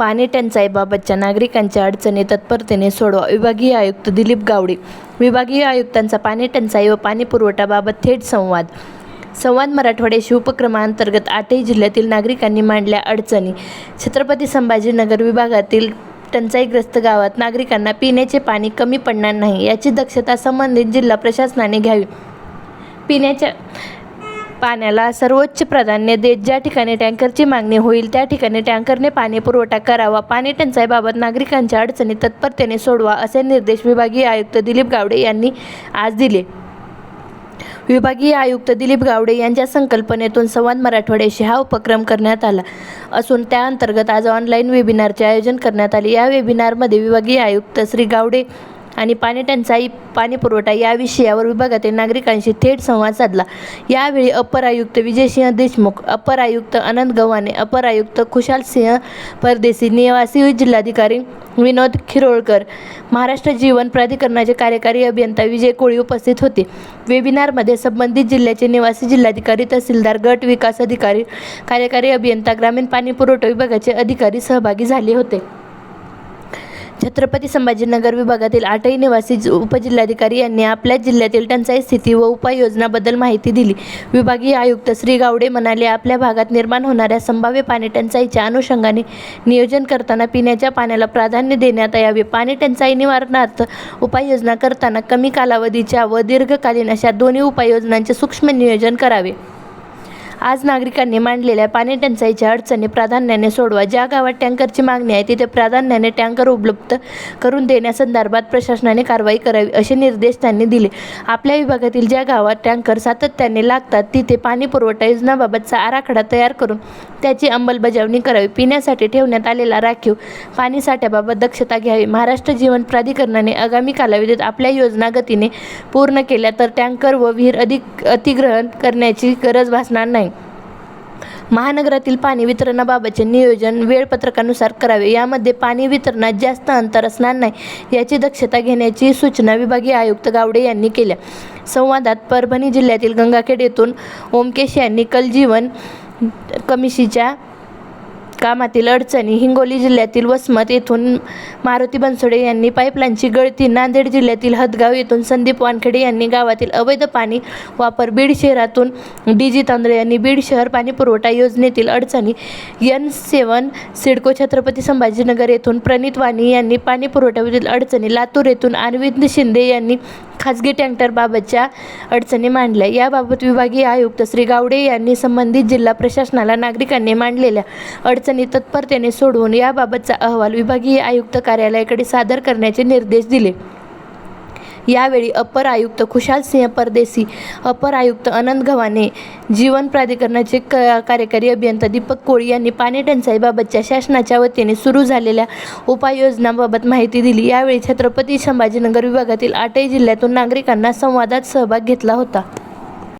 पाणी टंचाईबाबतच्या नागरिकांच्या अडचणी तत्परतेने सोडवा. विभागीय आयुक्त दिलीप गावडे. विभागीय आयुक्तांचा पाणी टंचाई व पाणी पुरवठाबाबत थेट संवाद. संवाद मराठवाड्याशी उपक्रमांतर्गत आठही जिल्ह्यातील नागरिकांनी मांडल्या अडचणी. छत्रपती संभाजीनगर विभागातील टंचाईग्रस्त गावात नागरिकांना पिण्याचे पाणी कमी पडणार नाही याची दक्षता संबंधित जिल्हा प्रशासनाने घ्यावी. पिण्याच्या पाण्याला सर्वोच्च प्राधान्य देत ज्या ठिकाणी टँकरची मागणी होईल त्या ठिकाणी टँकरने पाणी पुरवठा करावा. पाणी टंचाईबाबत नागरिकांच्या अडचणी तत्परतेने सोडवा असे निर्देश विभागीय आयुक्त दिलीप गावडे यांनी आज दिले. विभागीय आयुक्त दिलीप गावडे यांच्या संकल्पनेतून संवाद मराठवाड्याशी हा उपक्रम करण्यात आला असून त्याअंतर्गत आज ऑनलाईन वेबिनारचे आयोजन करण्यात आले. या वेबिनारमध्ये विभागीय आयुक्त श्री गावडे आणि पाणी टंचाई पाणी पुरवठा या विषयावर विभागातील नागरिकांशी थेट संवाद साधला. यावेळी अपर आयुक्त विजयसिंह देशमुख अपर आयुक्त अनंत गव्हाणे अपर आयुक्त खुशाल सिंह परदेशी निवासी जिल्हाधिकारी विनोद खिरोळकर महाराष्ट्र जीवन प्राधिकरणाचे कार्यकारी अभियंता विजय कोळी उपस्थित होते. वेबिनारमध्ये संबंधित जिल्ह्याचे निवासी जिल्हाधिकारी तहसीलदार गट विकास अधिकारी कार्यकारी अभियंता ग्रामीण पाणी पुरवठा विभागाचे अधिकारी सहभागी झाले होते. छत्रपती संभाजीनगर विभागातील आठही निवासी उपजिल्हाधिकारी यांनी आपल्या जिल्ह्यातील टंचाई स्थिती व उपाययोजनाबद्दल माहिती दिली. विभागीय आयुक्त श्री गावडे म्हणाले आपल्या भागात निर्माण होणाऱ्या संभाव्य पाणी टंचाईच्या अनुषंगाने नियोजन करताना पिण्याच्या पाण्याला प्राधान्य देण्यात यावे. पाणी टंचाई निवारणार्थ उपाययोजना करताना कमी कालावधीच्या व दीर्घकालीन अशा दोन्ही उपाययोजनांचे सूक्ष्म नियोजन करावे. आज नागरिकांनी मांडलेल्या पाणी टंचाईच्या अडचणी प्राधान्याने सोडवा. ज्या गावात टँकरची मागणी आहे तिथे प्राधान्याने टँकर उपलब्ध करून देण्यासंदर्भात प्रशासनाने कारवाई करावी असे निर्देश त्यांनी दिले. आपल्या विभागातील ज्या गावात टँकर सातत्याने लागतात तिथे पाणी पुरवठा योजनाबाबतचा आराखडा तयार करून त्याची अंमलबजावणी करावी. पिण्यासाठी ठेवण्यात आलेला राखीव पाणी साठ्याबाबत दक्षता घ्यावी. महाराष्ट्र जीवन प्राधिकरणाने आगामी कालावधीत आपल्या योजना गतीने पूर्ण केल्या तर टँकर व विहीर अधिक अतिग्रहण करण्याची गरज भासणार नाही. महानगरातील पाणी वितरणाबाबतचे नियोजन वेळपत्रकानुसार करावे. यामध्ये पाणी वितरणात जास्त अंतर असणार नाही याची दक्षता घेण्याची सूचना विभागीय आयुक्त गावडे यांनी केल्या. संवादात परभणी जिल्ह्यातील गंगाखेड येथून ओमकेश यांनी कलजीवन कमिशीच्या कामातील अडचणी. हिंगोली जिल्ह्यातील वसमत येथून मारुती बनसोडे यांनी पाईपलाईनची गळती. नांदेड जिल्ह्यातील हदगाव येथून संदीप वानखेडे यांनी गावातील अवैध पाणी वापर. बीड शहरातून डी जी तांदळे यांनी बीड शहर पाणी पुरवठा योजनेतील अडचणी. एन सेवन सिडको छत्रपती संभाजीनगर येथून प्रणित वाणी यांनी पाणी पुरवठ्यावरील अडचणी. लातूर येथून अरविंद शिंदे यांनी खाजगी टँकरबाबतच्या अडचणी मांडल्या. याबाबत विभागीय आयुक्त श्री गावडे यांनी संबंधित जिल्हा प्रशासनाला नागरिकांनी मांडलेल्या अडचणी तत्परतेने सोडवून याबाबतचा अहवाल विभागीय आयुक्त कार्यालयाकडे सादर करण्याचे निर्देश दिले. यावेळी अपर आयुक्त खुशाल सिंह परदेसी अपर आयुक्त अनंत गव्हाणे जीवन प्राधिकरणाचे क कार्यकारी अभियंता दीपक कोळी यांनी पाणी टंचाईबाबतच्या शासनाच्या वतीने सुरू झालेल्या उपाययोजनांबाबत माहिती दिली. यावेळी छत्रपती संभाजीनगर विभागातील आठही जिल्ह्यातून नागरिकांना संवादात सहभाग घेतला होता.